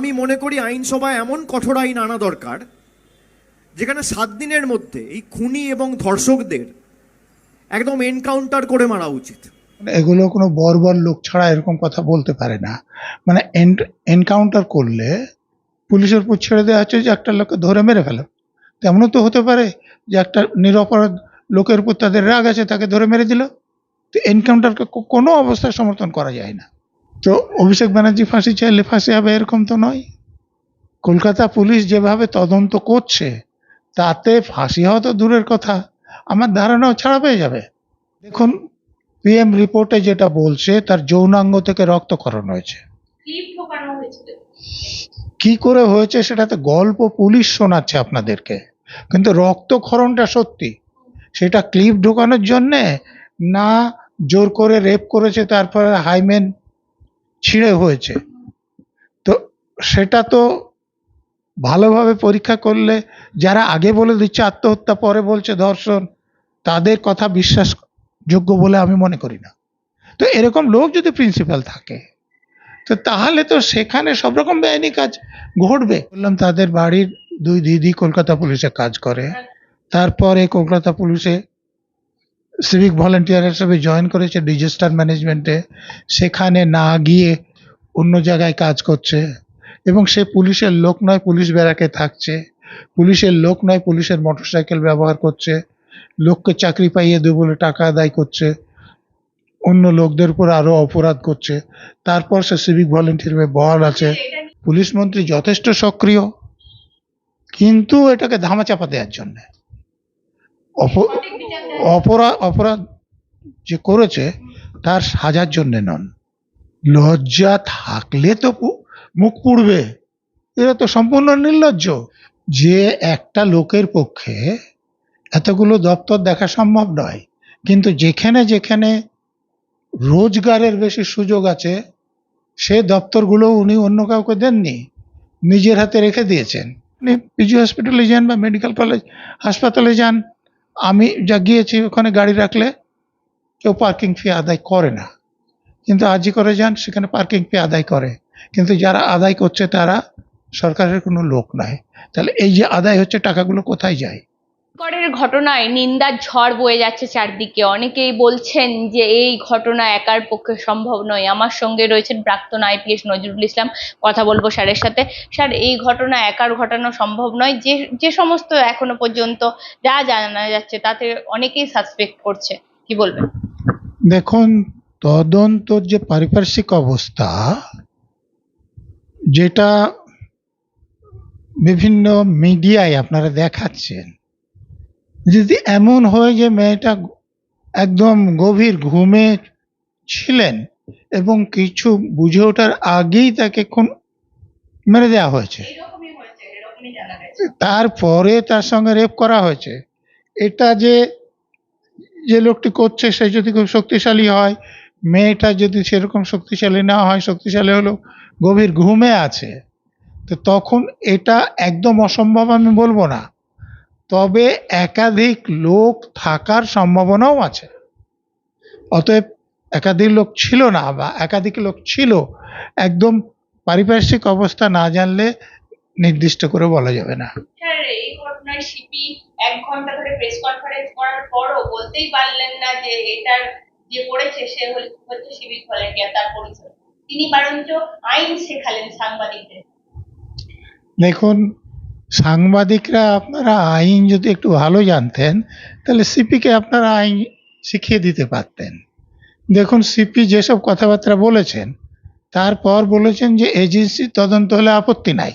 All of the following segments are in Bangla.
আমি মনে করি আইনসভায় এমন কঠোর আইন আনা দরকার, যেখানে সাত দিনের মধ্যে এই খুনি এবং ধর্ষকদের একদম এনকাউন্টার করে মারা উচিত। এগুলো কোনো বর্বর লোক ছাড়া এরকম কথা বলতে পারে না। মানে এনকাউন্টার করলে পুলিশের উপর ছেড়ে দেওয়া হচ্ছে যে একটা লোককে ধরে মেরে ফেলো। তেমনও তো হতে পারে যে একটা নিরপরাধ লোকের উপর তাদের রাগ আছে, তাকে ধরে মেরে দিল। তো এনকাউন্টারকে কোনো অবস্থায় সমর্থন করা যায় না। তো অভিষেক ব্যানার্জি ফাঁসি চাইলে ফাঁসি হবে এরকম তো নয়। কলকাতা পুলিশ যেভাবে তদন্ত করছে তাতে ফাঁসি হওয়া তো দূরের কথা আমার ধারণাও ছাড়া পেয়ে যাবে। দেখুন পিএম রিপোর্টে যেটা বলছে তার যৌনাঙ্গ থেকে রক্তক্ষরণ হয়েছে। কি করে হয়েছে সেটাতে গল্প পুলিশ শোনাচ্ছে আপনাদেরকে। কিন্তু রক্তক্ষরণটা সত্যি সেটা ক্লিপ ঢোকানোর জন্যে না জোর করে রেপ করেছে তারপরে হাইমেন ছিঁড়ে হয়েছে। তো সেটা তো ভালোভাবে পরীক্ষা করলে যারা আগে বলে দিচ্ছে আত্মহত্যা, পরে বলছে ধর্ষণ, তাদের কথা বিশ্বাসযোগ্য বলে আমি মনে করি না। তো এরকম লোক যদি প্রিন্সিপাল থাকে, তো তাহলে তো সেখানে সব রকম বেআইনি কাজ ঘটবে। বললাম, তাদের বাড়ির দুই দিদি কলকাতা পুলিশে কাজ করে, তারপরে কলকাতা পুলিশে সিভিক ভলেন্টিয়ার হিসেবে জয়েন করেছে ডিজাস্টার ম্যানেজমেন্টে সেখানে না গিয়ে অন্য জায়গায় কাজ করছে। এবং সে পুলিশের লোক নয়, পুলিশ ব্যারাকে থাকছে। পুলিশের লোক নয়, পুলিশের মোটরসাইকেল ব্যবহার করছে। লোককে চাকরি পাইয়ে দেবে বলে টাকা আদায় করছে। অন্য লোকদের উপর আরও অপরাধ করছে। তারপর সে সিভিক ভলেন্টিয়ার হয়ে বহাল আছে। পুলিশ মন্ত্রী যথেষ্ট সক্রিয়। কিন্তু এটাকে ধামাচাপা দেওয়ার জন্য। দেওয়া- অপরাধ অপরাধ যে করেছে, তার সাজার জন্য নন। লজ্জা থাকলে তো মুখ পুড়বে। এরা তো সম্পূর্ণ নির্লজ্জ। যে একটা লোকের পক্ষে এতগুলো দপ্তর দেখা সম্ভব নয়, কিন্তু যেখানে যেখানে রোজগারের বেশি সুযোগ আছে, সে দপ্তরগুলো উনি অন্য কাউকে দেননি, নিজের হাতে রেখে দিয়েছেন। আপনি পিজি হসপিটালে যান বা মেডিকেল কলেজ, হাসপাতালে যান আমি যা গিয়েছি ওখানে গাড়ি রাখলে কেউ পার্কিং ফি আদায় করে না। কিন্তু আজি করে যান, সেখানে পার্কিং ফি আদায় করে। কিন্তু যারা আদায় করছে তারা সরকারের কোনো লোক নয়। তাহলে এই যে আদায় হচ্ছে, টাকাগুলো কোথায় যায়? করের ঘটনায় নিন্দার ঝড় বয়ে যাচ্ছে চারদিকে। অনেকেই বলছেন যে, এই ঘটনা একার পক্ষে সম্ভব নয়। আমার সঙ্গে রয়েছেন প্রাক্তন আইপিএস নজরুল ইসলাম। কথা বলব স্যারের সাথে। স্যার, এই ঘটনা একার ঘটানো সম্ভব নয়। যে যে সমস্ত এখনও পর্যন্ত যা জানা যাচ্ছে, তাতে অনেকেই সাসপেক্ট করছে। কি বলবেন? দেখুন, তদন্তর যে পারিপার্শ্বিক অবস্থা, যেটা বিভিন্ন মিডিয়ায় আপনারা দেখাচ্ছেন যদি এমন হয় যে মেয়েটা একদম গভীর ঘুমে ছিলেন এবং কিছু বুঝে ওঠার আগেই তাকে খুন মেরে দেওয়া হয়েছে তারপরে তার সঙ্গে রেপ করা হয়েছে। এটা যে যে লোকটি করছে সে যদি খুব শক্তিশালী হয় মেয়েটা যদি সেরকম শক্তিশালী না হয় শক্তিশালী হলো গভীর ঘুমে আছে তো তখন এটা একদম অসম্ভব আমি বলব না। তবে একাধিক লোক থাকার সম্ভাবনাও আছে। অতএব একাধিক লোক ছিল না বা একাধিক লোক ছিল একদম পারিপার্শ্বিক অবস্থা না জানলে নির্দিষ্ট করে বলা যাবে না। স্যার এই ঘটনায় সিপি এক ঘণ্টা ধরে প্রেস কনফারেন্স করার পরও বলতেই পারলেন না যে এটার যে করেছে সে হচ্ছে সিভিক ভলেন্টিয়ার তার পরিচয়। তিনি বরঞ্চ আইন শেখালেন সাংবাদিকদের। দেখুন সাংবাদিকরা আপনারা আইন যদি একটু ভালো জানতেন, তাহলে সিপিকে আপনারা আইন শিখিয়ে দিতে পারতেন। দেখুন, সিপি যেসব কথাবার্তা বলেছেন, তারপর বলেছেন যে এজেন্সি তদন্ত হলে আপত্তি নাই।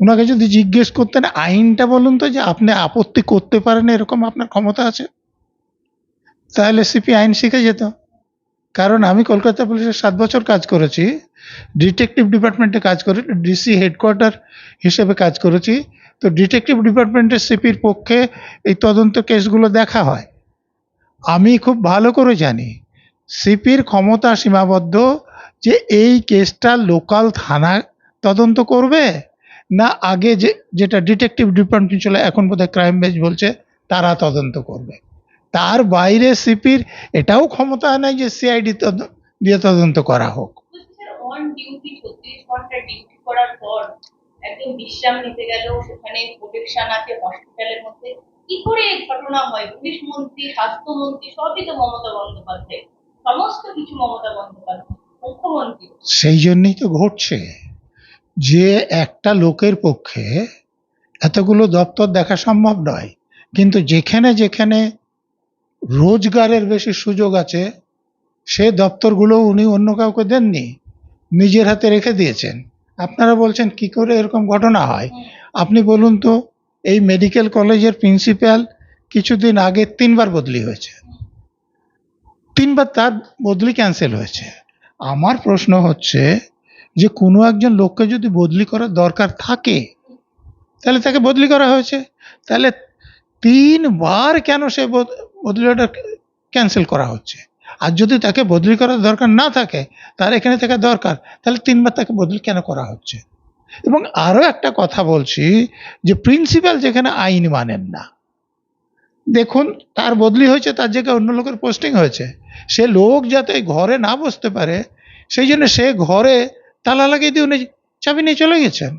ওনাকে যদি জিজ্ঞেস করতেন, আইনটা বলুন তো যে আপনি আপত্তি করতে পারেন, এরকম আপনার ক্ষমতা আছে? তাহলে সিপি আইন শিখে যেত। কারণ আমি কলকাতা পুলিশের সাত বছর কাজ করেছি ডিটেকটিভ ডিপার্টমেন্টে কাজ করে ডিসি হেডকোয়ার্টার হিসেবে কাজ করেছি। তো ডিটেকটিভ ডিপার্টমেন্টের সিপির পক্ষে এই তদন্ত কেসগুলো দেখা হয়। আমি খুব ভালো করে জানি সিপির ক্ষমতা সীমাবদ্ধ যে এই কেসটা লোকাল থানা তদন্ত করবে, না আগে যে, যেটা ডিটেকটিভ ডিপার্টমেন্ট ছিল এখন বোধহয় ক্রাইম বেঞ্চ বলছে, তারা তদন্ত করবে। তার বাইরে সিপির এটাও ক্ষমতা নেই যে সিআইডি দিয়ে তদন্ত করা হোক। সেই জন্যই তো ঘটছে যে একটা লোকের পক্ষে এতগুলো দপ্তর দেখা সম্ভব নয়। কিন্তু যেখানে যেখানে রোজগারের বেশি সুযোগ আছে, সে দপ্তরগুলো উনি অন্য কাউকে দেননি, নিজের হাতে রেখে দিয়েছেন। আপনারা বলছেন, কি করে এরকম ঘটনা হয়? আপনি বলুন তো, এই মেডিকেল কলেজের প্রিন্সিপাল কিছুদিন আগে তিনবার বদলি হয়েছে। তিনবার তার বদলি ক্যান্সেল হয়েছে। আমার প্রশ্ন হচ্ছে যে, কোনো একজন লোককে যদি বদলি করার দরকার থাকে, তাহলে তাকে বদলি করা হয়েছে। তাহলে তিনবার কেন সে বদলিটা ক্যান্সেল করা হচ্ছে। আর যদি তাকে বদলি করার দরকার না থাকে তার এখানে থাকা দরকার। তাহলে তিনবার তাকে বদলি কেন করা হচ্ছে? এবং আরও একটা কথা বলছি যে প্রিন্সিপাল যেখানে আইন মানেন না। দেখুন, তার বদলি হয়েছে, তার জায়গায় অন্য লোকের পোস্টিং হয়েছে। সে লোক যাতে ঘরে না বসতে পারে, সেই জন্য সে ঘরে তালা লাগিয়ে দিয়ে উনি চাবি নিয়ে চলে গেছেন।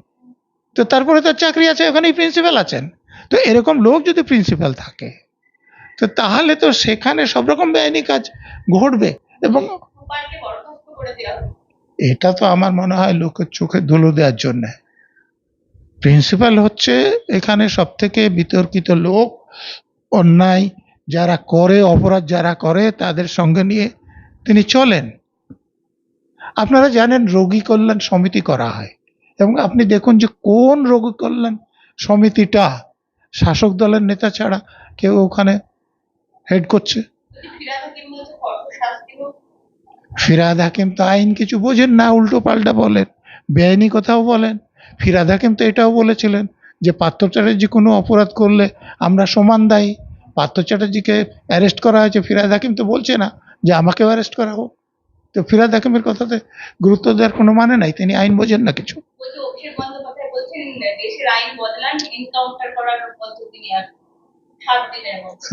তো তারপরে তার চাকরি আছে, ওখানেই প্রিন্সিপাল আছেন। তো এরকম লোক যদি প্রিন্সিপাল থাকে তো তাহলে তো সেখানে সব রকম বেআইনি কাজ ঘটবে। এবং এটা তো আমার মনে হয় লোকের চোখে ধুলো দেওয়ার জন্যে। প্রিন্সিপাল হচ্ছে এখানে সব থেকে বিতর্কিত লোক অন্যায় যারা করে অপরাধ যারা করে তাদের সঙ্গে নিয়ে তিনি চলেন। আপনারা জানেন রোগী কল্যাণ সমিতি করা হয়। এবং আপনি দেখুন যে কোন রোগী কল্যাণ সমিতিটা শাসক দলের নেতা ছাড়া কেউ ওখানে হেড করছে। ফিরাদ হাকিম তো আইন কিছু বোঝেন না, উল্টো পাল্টা বলেন, বেআইনি কথাও বলেন। ফিরাদ হাকিম তো এটাও বলেছিলেন যে, পার্থ চ্যাটার্জি কোনো অপরাধ করলে আমরা সমান দায়ী। পার্থ চ্যাটার্জিকে অ্যারেস্ট করা হয়েছে, ফিরাদ হাকিম তো বলছে না যে, আমাকেও অ্যারেস্ট করা হোক। তো ফিরাদ হাকিমের কথাতে গুরুত্ব দেওয়ার কোনো মানে নাই, তিনি আইন বোঝেন না কিছু। দেশের আইন বদলান, এনকাউন্টার করার পদ্ধতি নিয়ে আসুন সাত দিনের মধ্যে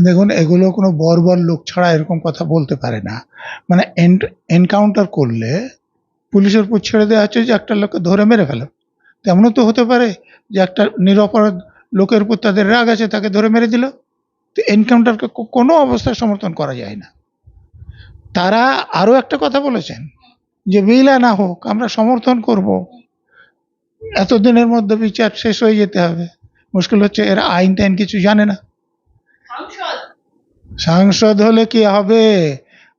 দেখুন, এগুলো কোনো বর্বর লোক ছাড়া এরকম কথা বলতে পারে না। মানে এনকাউন্টার করলে পুলিশের উপর ছেড়ে দেওয়া হচ্ছে যে একটা লোককে ধরে মেরে ফেলো। তেমনও তো হতে পারে যে একটা নিরপরাধ লোকের উপর তাদের রাগ আছে, তাকে ধরে মেরে দিল। তো এনকাউন্টারকে কোনো অবস্থায় সমর্থন করা যায় না। তারা আরও একটা কথা বলেছেন যে বিল না হোক, আমরা সমর্থন করব। এতদিনের মধ্যে বিচার শেষ হয়ে যেতে হবে। মুশকিল হচ্ছে এরা আইন টাইন কিছু জানে না। সাংসদ হলে কি হবে?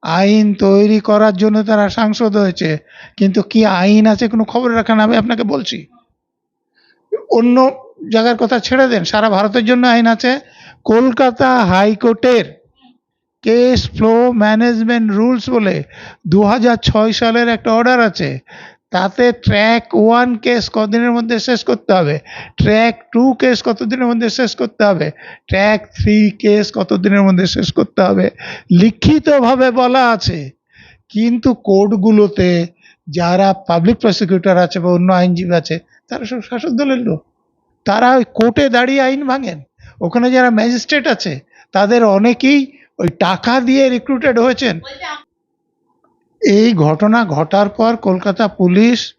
আইন তৈরি করার জন্য তারা সাংসদ হয়েছে। কিন্তু কি আইন আছে কোনো খবর রাখেন? আমি আপনাকে বলছি। অন্য জায়গার কথা ছেড়ে দেন। সারা ভারতের জন্য আইন আছে। কলকাতা হাইকোর্টের কেস ফ্লো ম্যানেজমেন্ট রুলস বলে দু সালের একটা অর্ডার আছে। তাতে ট্র্যাক ওয়ান কেস কতদিনের মধ্যে শেষ করতে হবে? ট্র্যাক টু কেস কতদিনের মধ্যে শেষ করতে হবে? ট্র্যাক থ্রি কেস কতদিনের মধ্যে শেষ করতে হবে? লিখিতভাবে বলা আছে। কিন্তু কোর্টগুলোতে যারা পাবলিক প্রসিকিউটর আছে বা অন্য আইনজীবী আছে, তারা সব শাসক দলের লোক। তারা ওই কোর্টে দাঁড়িয়ে আইন ভাঙেন। ওখানে যারা ম্যাজিস্ট্রেট আছে, তাদের অনেকেই ওই টাকা দিয়ে রিক্রুটেড হয়েছেন। এই ঘটনা ঘটার পর কলকাতা পুলিশ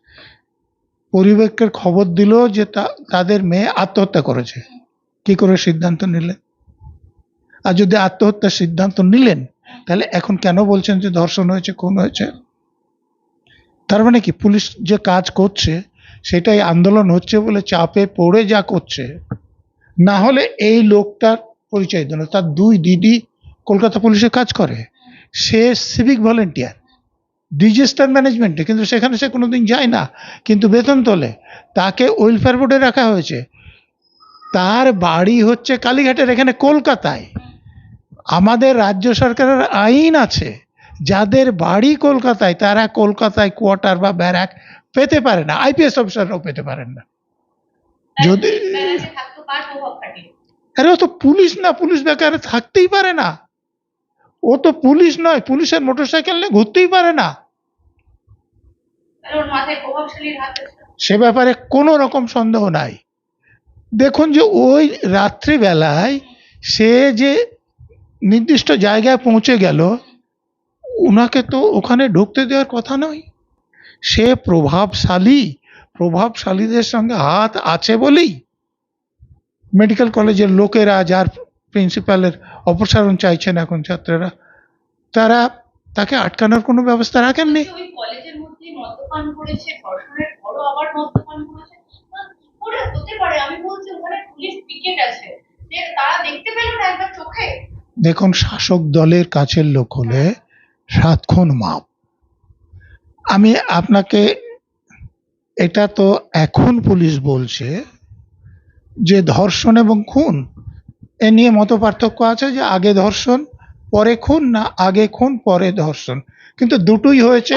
পরিবেকের খবর দিল যে তাদের মেয়ে আত্মহত্যা করেছে। কি করে সিদ্ধান্ত নিলেন? আর যদি আত্মহত্যার সিদ্ধান্ত নিলেন, তাহলে এখন কেন বলছেন যে ধর্ষণ হয়েছে, খুন হয়েছে? তার মানে কি, পুলিশ যে কাজ করছে, সেটাই আন্দোলন হচ্ছে বলে চাপে পড়ে যা করছে। না হলে এই লোকটার পরিচয় দিল। তার দুই দিদি কলকাতা পুলিশে কাজ করে। সে সিভিক ভলেন্টিয়ার ডিজাস্টার ম্যানেজমেন্টে কিন্তু সেখানে সে কোনোদিন যায় না। কিন্তু বেতন তোলে। তাকে ওয়েলফেয়ার বোর্ডে রাখা হয়েছে। তার বাড়ি হচ্ছে কালীঘাটের এখানে কলকাতায়। আমাদের রাজ্য সরকারের আইন আছে। যাদের বাড়ি কলকাতায় তারা কলকাতায় কোয়ার্টার বা ব্যারাক পেতে পারে না। আইপিএস অফিসাররাও পেতে পারেন না। যদি আরে ও তো পুলিশ না পুলিশ বেকারে থাকতেই পারে না। ও তো পুলিশ নয় পুলিশের মোটরসাইকেল নিয়ে ঘুরতেই পারে না। সে ব্যাপারে কোনো রকম সন্দেহ নাই। দেখুন যে ওই রাত্রিবেলায় সে যে নির্দিষ্ট জায়গায় পৌঁছে গেল ওনাকে তো ওখানে ঢুকতে দেওয়ার কথা নয়। সে প্রভাবশালী প্রভাবশালীদের সঙ্গে হাত আছে বলেই মেডিকেল কলেজের লোকেরা যার প্রিন্সিপালের অপসারণ চাইছেন এখন ছাত্ররা। তারা তাকে আটকানোর কোনো ব্যবস্থা রাখেননি? চোখে। দেখুন শাসক দলের কাছের লোক হলে সাতক্ষণ মাপ। আমি আপনাকে এটা তো এখন পুলিশ বলছে যে ধর্ষণ এবং খুন। এ নিয়ে মত পার্থক্য আছে যে আগে ধর্ষণ, পরে খুন না আগে খুন, পরে ধর্ষণ। কিন্তু দুটোই হয়েছে,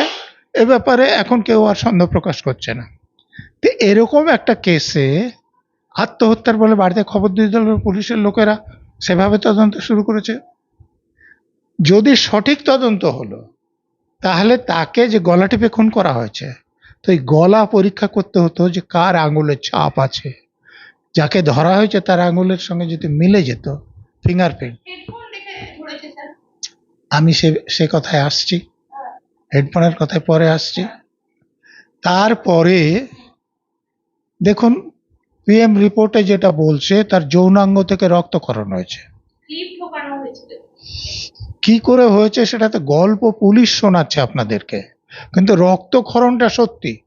এ ব্যাপারে এখন কেউ আর সন্দেহ প্রকাশ করছে না। তো এরকম একটা কেসে আত্মহত্যার বলে বাড়িতে খবর দিয়ে দিল পুলিশের লোকেরা, সেভাবে তদন্ত শুরু করেছে। যদি সঠিক তদন্ত হলো, তাহলে তাকে যে গলা টিপে খুন করা হয়েছে, তো এই গলা পরীক্ষা করতে হতো যে কার আঙুলের ছাপ আছে। যাকে ধরা হয়েছে তার আঙুলের সঙ্গে যদি মিলে যেত ফিঙ্গারপ্রিন্ট আমি সে সে কথায় আসছি। হেডফোনের কথায় পরে আসছি। তারপরে দেখুন পিএম রিপোর্টে যেটা বলছে তার যৌনাঙ্গ থেকে রক্তক্ষরণ হয়েছে। কি করে হয়েছে সেটা তো গল্প পুলিশ শোনাচ্ছে আপনাদেরকে। কিন্তু রক্তক্ষরণটা সত্যি।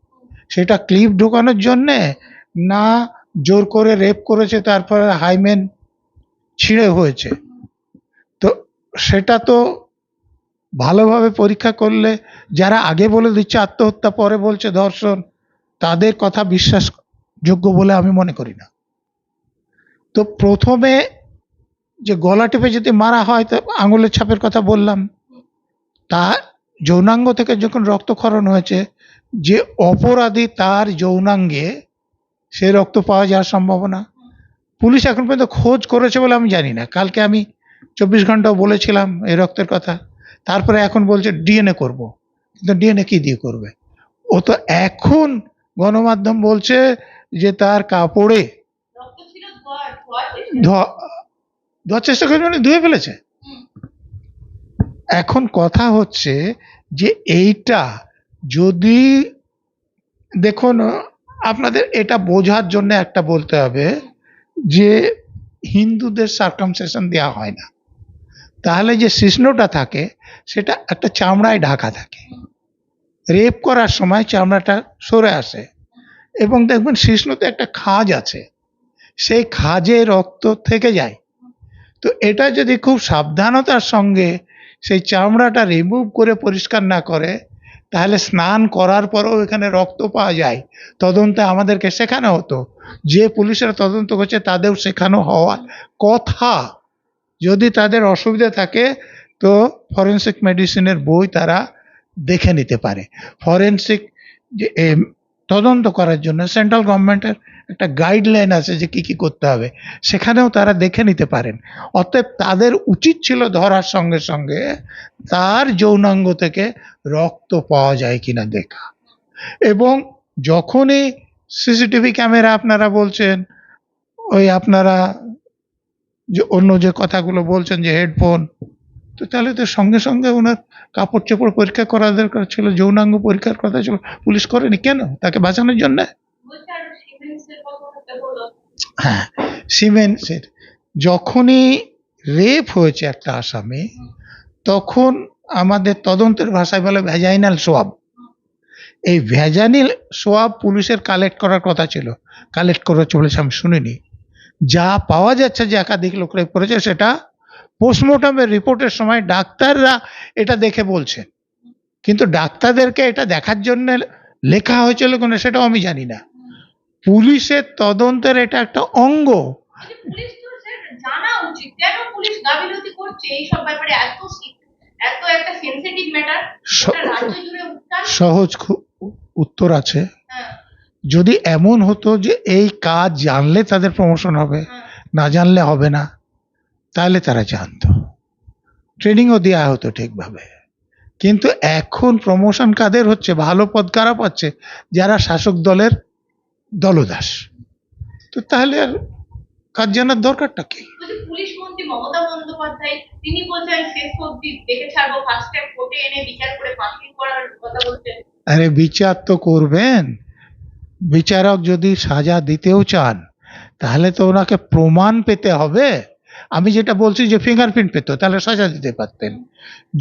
সেটা ক্লিপ ঢোকানোর জন্যে না জোর করে রেপ করেছে, তারপরে হাইমেন ছিঁড়ে হয়েছে। তো সেটা তো ভালোভাবে পরীক্ষা করলে, যারা আগে বলে দিচ্ছে আত্মহত্যা, পরে বলছে ধর্ষণ, তাদের কথা বিশ্বাসযোগ্য বলে আমি মনে করি না। তো প্রথমে যে গলা টিপে যদি মারা হয়, তো আঙুলের ছাপের কথা বললাম, তা যৌনাঙ্গ থেকে যখন রক্তক্ষরণ হয়েছে, যে অপরাধী তার যৌনাঙ্গে সে রক্ত পাওয়া যাওয়ার সম্ভাবনা। পুলিশ এখন পর্যন্ত খোঁজ করেছে বলে আমি জানি না। কালকে আমি চব্বিশ ঘন্টাও বলেছিলাম এই রক্তের কথা। তারপরে এখন বলছে, ডিএনএ করব। কিন্তু ডিএনএ কি দিয়ে করবে? ও তো এখন গণমাধ্যম বলছে যে তার কাপড়ে ধোয়ার চেষ্টা করে মানে ধুয়ে ফেলেছে। এখন কথা হচ্ছে যে এইটা যদি, দেখুন আপনাদের এটা বোঝার জন্য একটা বলতে হবে যে হিন্দুদের সার্কামসেশন দেওয়া হয় না। তাহলে যে শিষ্ণটা থাকে, সেটা একটা চামড়ায় ঢাকা থাকে। রেপ করার সময় চামড়াটা সরে আসে। এবং দেখবেন শিষ্ণতে একটা খাজ আছে। সেই খাজে রক্ত থেকে যায়। তো এটা যদি খুব সাবধানতার সঙ্গে সেই চামড়াটা রিমুভ করে পরিষ্কার না করে তাহলে স্নান করার পরও এখানে রক্ত পাওয়া যায়। তদন্তে আমাদেরকে শেখানো হতো। যে পুলিশেরা তদন্ত করছে তাদেরও শেখানো হওয়ার কথা। যদি তাদের অসুবিধা থাকে, তো ফরেন্সিক মেডিসিনের বই তারা দেখে নিতে পারে। ফরেন্সিক তদন্ত করার জন্য সেন্ট্রাল গভর্নমেন্টের একটা গাইডলাইন আছে যে কি কি করতে হবে। সেখানেও তারা দেখে নিতে পারেন। অতএব তাদের উচিত ছিল ধরার সঙ্গে সঙ্গে তার যৌনাঙ্গ থেকে রক্ত পাওয়া যায় কিনা দেখা। এবং যখনই সিসিটিভি ক্যামেরা আপনারা বলছেন, ওই আপনারা যে অন্য যে কথাগুলো বলছেন যে হেডফোন তো তাহলে তো সঙ্গে সঙ্গে ওনার কাপড় চোপড় পরীক্ষা করা দরকার ছিল, যৌনাঙ্গ পরীক্ষার কথা ছিল। পুলিশ করেনি কেন? তাকে বাঁচানোর জন্য বলছে আর সিমেন্সের কথা বলতে হলো হ্যাঁ সিমেন্সের যখনই রেপ হয়েছে একটা আসামি, তখন আমাদের তদন্তের ভাষায় বলে ভ্যাজাইনাল সোয়াব। এই ভ্যাজানিল সোয়াব পুলিশের কালেক্ট করার কথা ছিল। কালেক্ট করে চলেছে আমি শুনিনি। যা পাওয়া যাচ্ছে যে একাধিক লোক রেপ করেছে, সেটা পোস্টমর্টমের রিপোর্টের সময় ডাক্তাররা এটা দেখে বলছেন। কিন্তু ডাক্তারদেরকে এটা দেখার জন্য লেখা হয়েছিল কেন, সেটাও আমি জানি না। পুলিশের তদন্তের এটা একটা অঙ্গ। পুলিশ তো স্যার জানা উচিত। কেন পুলিশ গাফিলতি করছে এই সব ব্যাপারে? এত এত একটা সেনসিটিভ ম্যাটার স- রাজ্য জুড়ে সহজ উত্তর আছে। হ্যাঁ। যদি এমন হতো যে এই কাজ জানলে তাদের প্রমোশন হবে হ্যাঁ। না জানলে হবে না তাহলে তারা জানতো। ট্রেনিংও দেওয়া হতো ঠিকভাবে। কিন্তু এখন প্রমোশন কাদের হচ্ছে? ভালো পদ কারা পাচ্ছে? যারা শাসক দলের দলদাস। তো তাহলে আর কাজ জানার দরকারটা কি? পুলিশ মন্ত্রী মমতা বন্দ্যোপাধ্যায় তিনি বলছেন শেষ অব্দি দেখে ছাড়বো ফার্স্ট কোর্টে এনে বিচার করে করার কথা বলছেন। আরে বিচার তো করবেন। বিচারক যদি সাজা দিতেও চান তাহলে তো ওনাকে প্রমাণ পেতে হবে। আমি যেটা বলছি যে ফিঙ্গারপ্রিন্ট পেতো তাহলে সাজা দিতে পারতেন।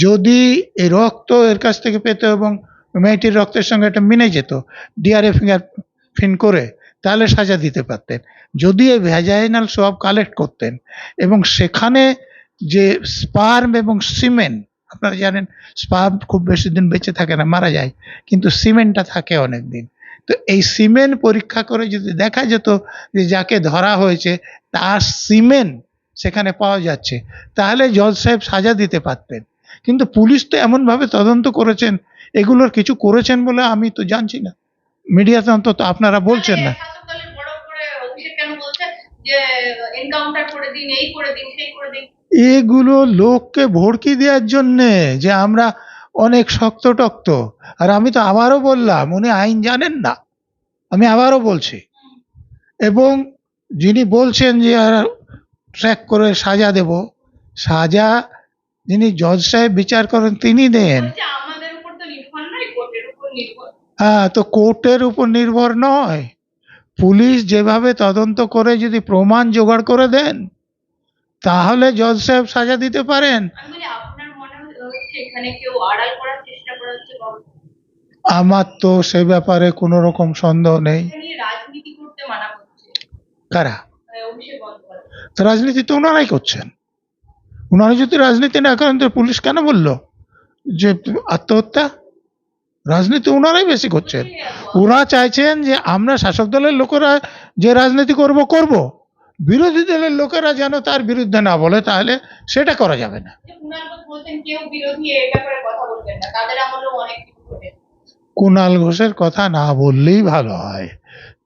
যদি এই রক্ত এর কাছ থেকে পেতো এবং মেয়েটির রক্তের সঙ্গে এটা মিলে যেত ডিআরএ ফিঙ্গার প্রিন্ট করে তাহলে সাজা দিতে পারতেন। যদি এই ভ্যাজাইনাল সব কালেক্ট করতেন এবং সেখানে যে স্পার্ম এবং সিমেন্ট আপনারা জানেন স্পার্ম খুব বেশি দিন বেঁচে থাকে না, মারা যায়, কিন্তু সিমেন্টটা থাকে অনেক দিন তো এই সিমেন্ট পরীক্ষা করে যদি দেখা যেত যে যাকে ধরা হয়েছে, তার সিমেন্ট সেখানে পাওয়া যাচ্ছে, তাহলে জজ সাহেব সাজা দিতে পারতেন। কিন্তু পুলিশ তো এমনভাবে তদন্ত করেছেন, এগুলোর কিছু করেছেন বলে আমি তো জানছি না। মিডিয়াতে অন্তত আপনারা বলছেন না। এগুলো লোককে ভড়কি দেওয়ার জন্যে যে আমরা অনেক শক্ত টক্ত আর আমি তো আবারও বললাম উনি আইন জানেন না। আমি আবারও বলছি। এবং যিনি বলছেন যে ট্র্যাক করে সাজা দেব সাজা যিনি জজ সাহেব বিচার করেন তিনি দেন। আমাদের উপর তো নির্ভর নয় কোর্টের উপর নির্ভর হ্যাঁ তো কোর্টের উপর নির্ভর নয়। পুলিশ যেভাবে তদন্ত করে যদি প্রমাণ জোগাড় করে দেন তাহলে জজ সাহেব সাজা দিতে পারেন। মনে আমার তো সে ব্যাপারে কোনো রকম সন্দেহ নেই। কারা? রাজনীতি তো ওনারাই করছেন। ওনারা যদি রাজনীতি না করেন তো পুলিশ কেন বলল যে আত্মহত্যা? রাজনীতি ওনারাই বেশি করছেন। ওরা চাইছেন যে আমরা শাসক দলের লোকেরা যে রাজনীতি করব করব। বিরোধী দলের লোকেরা যেন তার বিরুদ্ধে না বলে তাহলে সেটা করা যাবে না। কুণাল কুণাল ঘোষের কথা না বললেই ভালো হয়।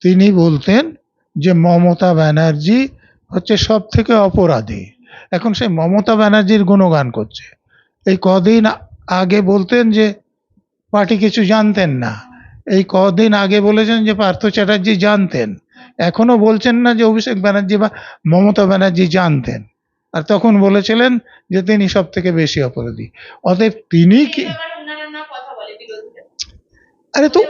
তিনি বলতেন যে মমতা ব্যানার্জি হচ্ছে সব থেকে অপরাধী। এখন সেই মমতা ব্যানার্জির গুণগান করছে। এই কদিন আগে বলতেন যে পার্টি কিছু জানতেন না। এই কদিন আগে বলেছেন যে পার্থ চ্যাটার্জি জানতেন। এখনও বলছেন না যে অভিষেক ব্যানার্জি বা মমতা ব্যানার্জি জানতেন। আর তখন বলেছিলেন যে তিনি সব থেকে বেশি অপরাধী। অতএব তিনি কি আরে তো।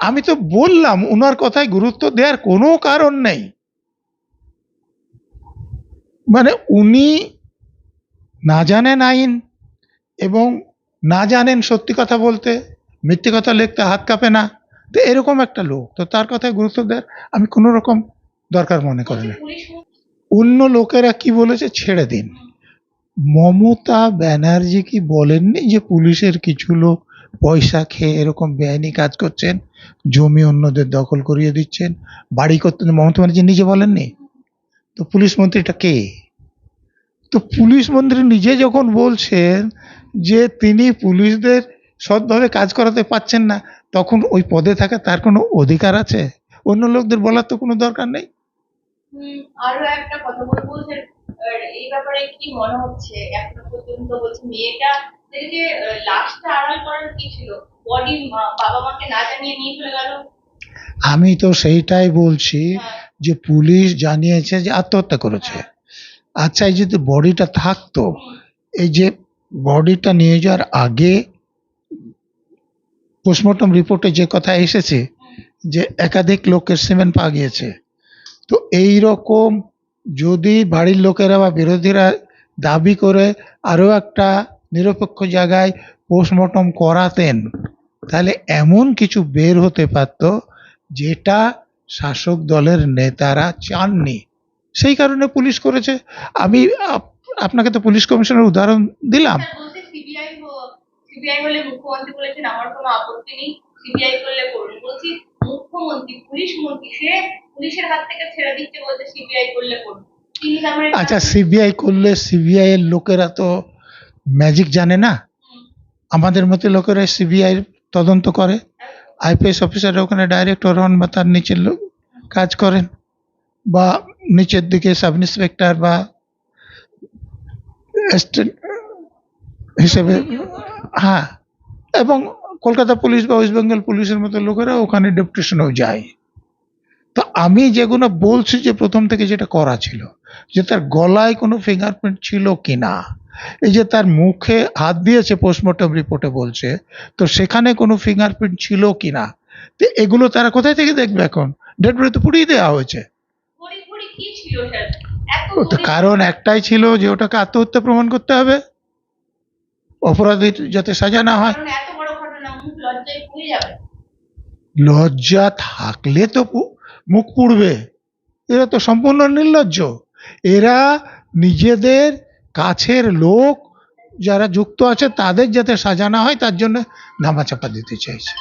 আমি তো বললাম ওনার কথায় গুরুত্ব দেওয়ার কোনো কারণ নেই। মানে উনি না জানেন আইন এবং না জানেন সত্যি কথা বলতে, মিথ্যে কথা লিখতে হাত কাঁপে না। তো এরকম একটা লোক। তো তার কথায় গুরুত্ব দেওয়ার আমি কোনো রকম দরকার মনে করি না। অন্য লোকেরা কি বলেছে ছেড়ে দিন। মমতা ব্যানার্জি কি বলেননি যে পুলিশের কিছু লোক পয়সা খেয়ে এরকম বেআইনি কাজ করছেন, জমি অন্যদের দখল করিয়ে দিচ্ছেন, বাড়ি করতে মমতা ব্যানার্জি নিজে বলেননি? তো পুলিশ মন্ত্রীটা কে? তো পুলিশ মন্ত্রী নিজে যখন বলছেন যে তিনি পুলিশদের সৎভাবে কাজ করাতে পারছেন না তখন ওই পদে থাকা তার কোনো অধিকার আছে? অন্য লোকদের বলার তো কোনো দরকার নেই? আরও একটা কথা বলব এই ব্যাপারে কি মনে হচ্ছে? এখনও পর্যন্ত বলছে মেয়েটা যে লাশটা আড়াল করার কি ছিল? বডি বাবা মাকে না জানিয়ে নিয়ে চলে গেল? আমি তো সেইটাই বলছি হ্যাঁ। যে পুলিশ জানিয়েছে যে আত্মহত্যা করেছে। আচ্ছা এই যদি বডিটা থাকতো, এই যে বডিটা নিয়ে যাওয়ার আগে পোস্টমর্টম রিপোর্টে যে কথা এসেছে, যে একাধিক লোকের সিমেন্ট পাওয়া গিয়েছে, তো এই রকম যদি বাড়ির লোকেরা বা বিরোধীরা দাবি করে আরও একটা নিরপেক্ষ জায়গায় পোস্টমর্টম করাতেন, তাহলে এমন কিছু বের হতে পারত যেটা শাসক দলের নেতারা চাননি। সেই কারণে পুলিশ করেছে। আমি আপ- আপনাকে তো পুলিশ কমিশনের উদাহরণ দিলাম। সিবিআই সিবিআই হলে মুখ্যমন্ত্রী বলেছেন আমার কোনো আপত্তি নেই সিবিআই করলে করুন। বলছি মুখ্যমন্ত্রী পুলিশ মন্ত্রী সে পুলিশের হাত থেকে ছেড়ে দিচ্ছে বলছে সিবিআই করলে করুন। তিনি তার আচ্ছা সিবিআই করলে সিবিআই এর লোকেরা তো ম্যাজিক জানে না? আমাদের মতো লোকেরা সিবিআই তদন্ত করে। আইপিএস অফিসার ওখানে ডাইরেক্টর হন বা তার নিচের লোক কাজ করেন। বা নিচের দিকে সাব ইন্সপেক্টর বা হিসেবে হ্যাঁ এবং কলকাতা পুলিশ বা ওয়েস্ট বেঙ্গল পুলিশের মতো লোকেরা ওখানে ডেপুটেশনেও যায়। তো আমি যেগুলো বলছি যে প্রথম থেকে যেটা করা ছিল, যে তার গলায় কোনো ফিঙ্গারপ্রিন্ট ছিল কি না, এই যে তার মুখে হাত দিয়েছে পোস্টমর্টম রিপোর্টে বলছে, তো সেখানে কোনো ফিঙ্গারপ্রিন্ট ছিল কি না, তো এগুলো তারা কোথায় থেকে দেখবে এখন? ডেড তো পুড়িয়ে দেওয়া হয়েছে। কারণ একটাই ছিল যে ওটাকে আত্মহত্যা প্রমাণ করতে হবে। অপরাধীর যাতে সাজা না হয়। লজ্জা থাকলে তো মুখ পুড়বে। এরা তো সম্পূর্ণ নির্লজ্জ। এরা নিজেদের কাছের লোক যারা যুক্ত আছে তাদের যাতে সাজানো হয় তার জন্য ধামাচাপা দিতে চাইছে।